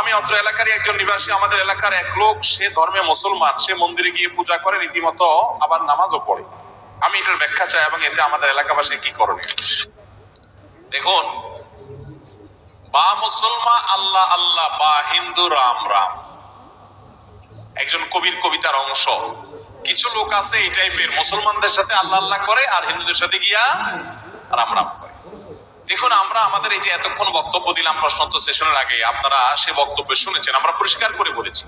আমি অত্র এলাকারই একজন নিবাসী, আমাদের এলাকার এক লোক, সে ধর্মে মুসলমান, সে মন্দিরে গিয়ে পূজা করে, রীতিমতো আবার নামাজও পড়ে। আমি এটার ব্যাখ্যা চাই এবং এতে আমাদের এলাকাবাসী কি করণীয়? দেখুন, বা মুসলমান আল্লাহ আল্লাহ, বা হিন্দু, রাম রাম। একজন কবির কবিতার অংশ। কিছু লোক আছে এই টাইপের মুসলমানদের সাথে আল্লাহ আল্লাহ করে আর হিন্দুদের সাথে গিয়া রাম রাম করে। দেখুন, আমরা আমাদের এই যে এতক্ষণ বক্তব্য দিলাম প্রশ্নোত্তর সেশনের আগে, আপনারা সে বক্তব্য শুনেছেন, আমরা পরিষ্কার করে বলেছি।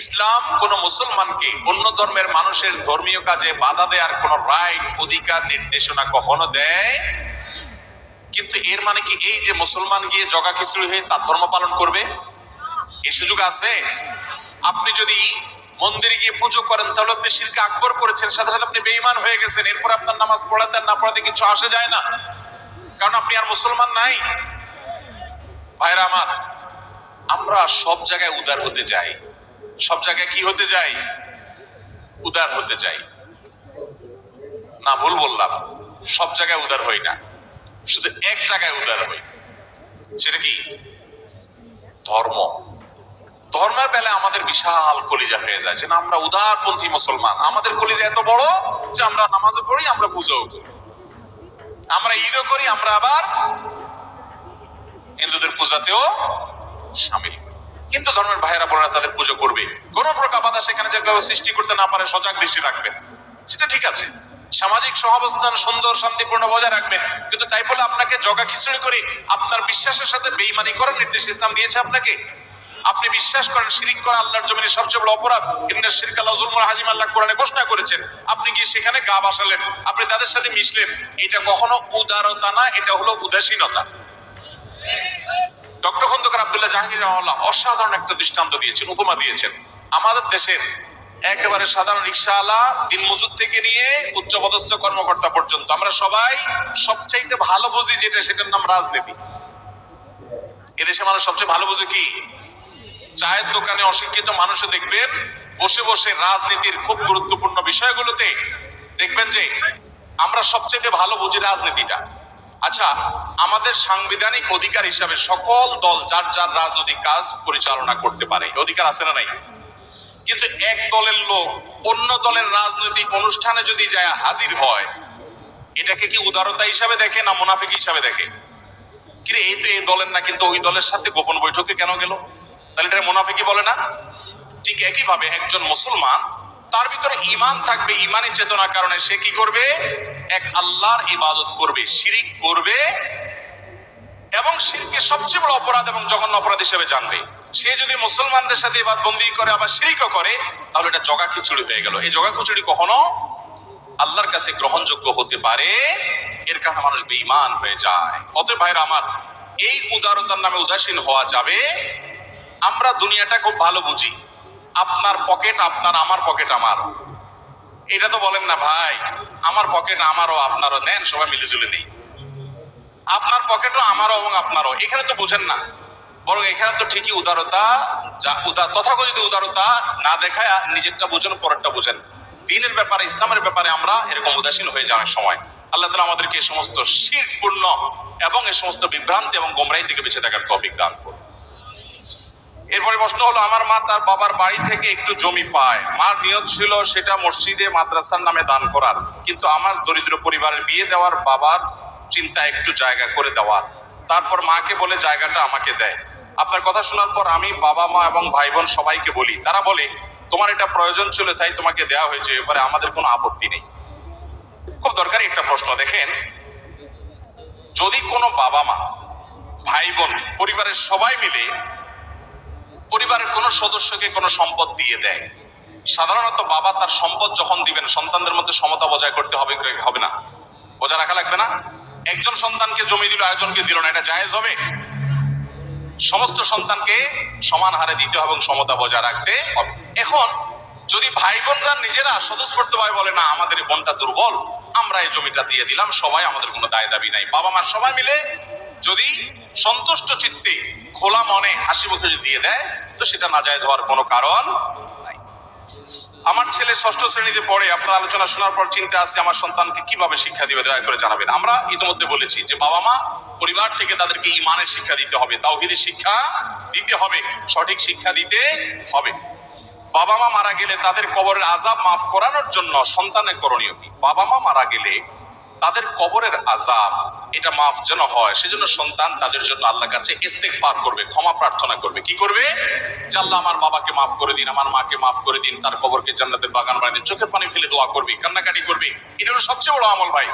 ইসলাম কোন মুসলমানকে অন্য ধর্মের মানুষের ধর্মীয় কাজে বাধা দেওয়ার কোন রাইট অধিকার, নির্দেশনা কখনো দেয়? কিন্তু এর মানে কি এই যে মুসলমান গিয়ে জগা খিচুড়ি হয়ে তার ধর্ম পালন করবে? এই সুযোগ আছে? আপনি যদি মন্দিরে গিয়ে পুজো করেন, তাহলে আপনি শিরকে আকবর করেছেন, সাথে সাথে আপনি বেইমান হয়ে গেছেন, এরপর আপনার নামাজ পড়াতে আর না পড়াতে কিছু আসে যায় না? কারণ আপনি আর মুসলমান নাই। ভাইরা আমার, আমরা সব জায়গায় উদার হতে যাই। সব জায়গায় কি হতে যাই? উদার হতে যাই। না ভুল বললাম, সব জায়গায় উদার হই না। শুধু এক জায়গায় উদার হই, সেটা কি? ধর্ম। ধর্মের বেলায় আমাদের বিশাল কলিজা হয়ে যায় যে আমরা উদারপন্থী মুসলমান। আমাদের কলিজা এত বড় যে আমরা নামাজও পড়ি, আমরা পুজোও করি। আমরা ঈদও করি, আমরা আবার হিন্দুদের পূজাতেও সামিল। কিন্তু ধর্মের ভাইয়েরা বোনেরা তাদের পুজো করবে। কোন প্রকার বাধা সেখানে যে সৃষ্টি করতে না পারে, সজাগ দৃষ্টি রাখবেন। সেটা ঠিক আছে। সামাজিক সহাবস্থান, সুন্দর, শান্তিপূর্ণ বজায় রাখবেন। কিন্তু তাই বলে আপনাকে জগা খিচুড়ি করে আপনার বিশ্বাসের সাথে বেইমানি করার নির্দেশ ইসলাম দিয়েছে আপনাকে? আপনি বিশ্বাস করেন, শিরিক করা আল্লাহর জমিনে সবচেয়ে বড় অপরাধ? ইন্নার শিরক আল্লাহ জুলমুল হাজিম, আল্লাহ কোরআনে ঘোষণা করেছেন, আপনি গিয়ে সেখানে গা বাসালেন, আপনি তাদের সাথে মিশলেন। এটা কখনো উদারতা না, এটা হলো উদাসীনতা। ডক্টর খন্দকার আব্দুল্লাহ জাহাঙ্গীর রহমাল্লাহ অসাধারণ একটা দৃষ্টান্ত দিয়েছেন, উপমা দিয়েছেন। আমাদের দেশের একেবারে সাধারণ রিক্সাওয়ালা দিন মজুর থেকে নিয়ে উচ্চপদস্থ কর্মকর্তা পর্যন্ত, আমরা সবাই সবচাইতে ভালো বুঝি যেটা, সেটার নাম রাজনীতি। এদেশে মানুষ সবচেয়ে ভালো বুঝে কি? চায়ের দোকানে অশিক্ষিত মানুষও দেখবেন বসে বসে রাজনীতির খুব গুরুত্বপূর্ণ বিষয়গুলোতে দেখবেন যে আমরা সবচেয়ে ভালো বুঝি রাজনীতিটা। আচ্ছা আমাদের সাংবিধানিক অধিকার হিসাবে সকল দল যার যার রাজনৈতিক কাজ পরিচালনা করতে পারে, অধিকার আছে না নাই? কিন্তু এক দলের লোক অন্য দলের রাজনৈতিক অনুষ্ঠানে যদি যায় হাজির হয়, এটাকে কি উদারতা হিসাবে দেখে না মুনাফিক হিসাবে দেখে? কিরে, এই তো এই দলের না, কিন্তু ওই দলের সাথে গোপন বৈঠকে কেন গেল? তাহলে এটা মুনাফিকি বলে না? ঠিক একইভাবে একজন মুসলমান, তার ভিতরে ইমান থাকবে ইমানের চেতনার কারণে সে কি করবে? এক আল্লাহর ইবাদত করবে, শিরিক করবে, এবং শিরকে সবচেয়ে বড় অপরাধ এবং জঘন্য অপরাধ হিসেবে জানবে। সে যদি মুসলমানদের সাথে এবার বন্দি করে, আবার শিরিকও করে, তাহলে এটা জগা খিচুড়ি হয়ে গেল। এই জগা খিচুড়ি কখনো আল্লাহর কাছে গ্রহণযোগ্য হতে পারে? এর কারণে মানুষ বেঈমান হয়ে যায়। অতএব ভাইরা আমার, এই উদারতার নামে উদাসীন হওয়া যাবে আমরা দুনিয়াটা খুব ভালো বুঝি। আপনার পকেট আপনার, আমার পকেট আমার। এটা তো বলেন না, ভাই, আমার পকেট আমারও, আপনারও। নেন, সবাই মিলে জুলে নেই। আপনার পকেটও আমারও এবং আপনারও। এখানে তো বোঝেন না। বরং এখানে তো ঠিকই উদারতা, যা উদার তথাকথিত উদারতা না দেখায় নিজেরটা বোঝেন, পরেরটা বোঝেন। দিনের ব্যাপারে, ইসলামের ব্যাপারে আমরা এরকম উদাসীন হয়ে যাওয়ার সময়। আল্লাহ তালা আমাদেরকে এই সমস্ত শিরপূর্ণ এবং এই সমস্ত বিভ্রান্তি এবং গোমরাই থেকে বেঁচে থাকার তৌফিক দান করুন। এরপরে প্রশ্ন হলো, আমার মা তার বাবার বাড়ি থেকে একটু জমি পায়। মার নিয়ত ছিল সেটা মসজিদে মাদ্রাসার নামে দান করার। কিন্তু আমার দরিদ্র পরিবারের বিয়ে দেওয়ার বাবার চিন্তা একটু জায়গা করে দেওয়ার। তারপর মাকে বলে, জায়গাটা আমাকে দেয়। আপনার কথা শোনার পর আমি বাবা, মা এবং ভাই বোন সবাইকে বলি, তারা বলে, তোমার এটা প্রয়োজন ছিল, তাই তোমাকে দেওয়া হয়েছে। এবারে আমাদের কোনো আপত্তি নেই। খুব দরকারি একটা প্রশ্ন, দেখেন। যদি কোনো বাবা মা ভাই বোন পরিবারের সবাই মিলে পরিবারের কোন সদস্যকে কোনো সম্পদ দিয়ে দেয়। সাধারণত বাবা তার সম্পদ যখন দিবেন, সন্তানদের মধ্যে সমতা বজায় করতে হবে হবে না? বজায় রাখা লাগবে না? একজন সন্তানকে জমি দিল, আরেকজনকে দিল না, এটা জায়েজ হবে? সমস্ত সন্তানকে সমান হারে দিতে হবে এবং সমতা বজায় রাখতে হবে। এখন, যদি ভাই বোনরা নিজেরা স্বতঃস্ফূর্ত ভাই বলে, না, আমাদের বোনটা দুর্বল, আমরা এই জমিটা দিয়ে দিলাম, সবাই আমাদের কোনো দায় দাবি নাই। বাবা মার সবাই মিলে যদি সন্তুষ্ট চিত্তে খোলা মনে হাসি মুখে যদি দিয়ে দেয়, তো সেটা না যায় হওয়ার কোনো কারণ নাই। আমার ছেলে ষষ্ঠ শ্রেণীতে পড়ে, আপনার আলোচনা শোনার পর চিন্তা আসছে আমার সন্তানকে কীভাবে শিক্ষা দিবে, দয়া করে জানাবেন। আমরা ইতিমধ্যে বলেছি যে বাবা মা পরিবার থেকে তাদেরকে ইমানের শিক্ষা দিতে হবে, তাওহিদের শিক্ষা দিতে হবে, সঠিক শিক্ষা দিতে হবে। বাবা মা মারা গেলে তাদের কবরের আজাব মাফ করানোর জন্য সন্তানের করণীয় কি? বাবা মা মারা গেলে তাদের কবরের আজাব এটা মাফ যেন হয়, সেজন্য সন্তান তাদের জন্য আল্লাহর কাছে ইস্তেগফার করবে, ক্ষমা প্রার্থনা করবে। কি করবে? যে আল্লাহ আমার বাবাকে মাফ করে দিন, আমার মাকে মাফ করে দিন, তার কবরকে জান্নাতের বাগান বানিয়ে চোখের পানি ফেলে দোয়া করবি, কান্নাকাটি করবি। এটা হলো সবচেয়ে বড় আমল ভাই।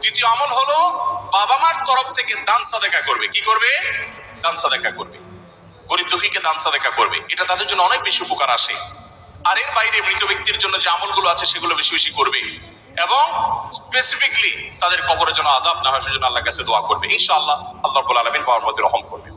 দ্বিতীয় আমল হলো, বাবা মার তরফ থেকে দান সাদেকা করবে। কি করবে? দান সাদেকা করবে। গরিব দুঃখীকে দান সাদেকা করবে। এটা তাদের জন্য অনেক বেশি উপকার আসে। আর এর বাইরে মৃত ব্যক্তির জন্য যে আমলগুলো আছে, সেগুলো বেশি বেশি করবে। এবং স্পেসিফিকলি তাদের কবরের জন্য আজাব না হয়, সেজন্য আল্লাহর কাছে দোয়া করবে। ইনশাআল্লাহ, আল্লাহ আলমিন আলামিন বাবার মধ্যে রহম করবে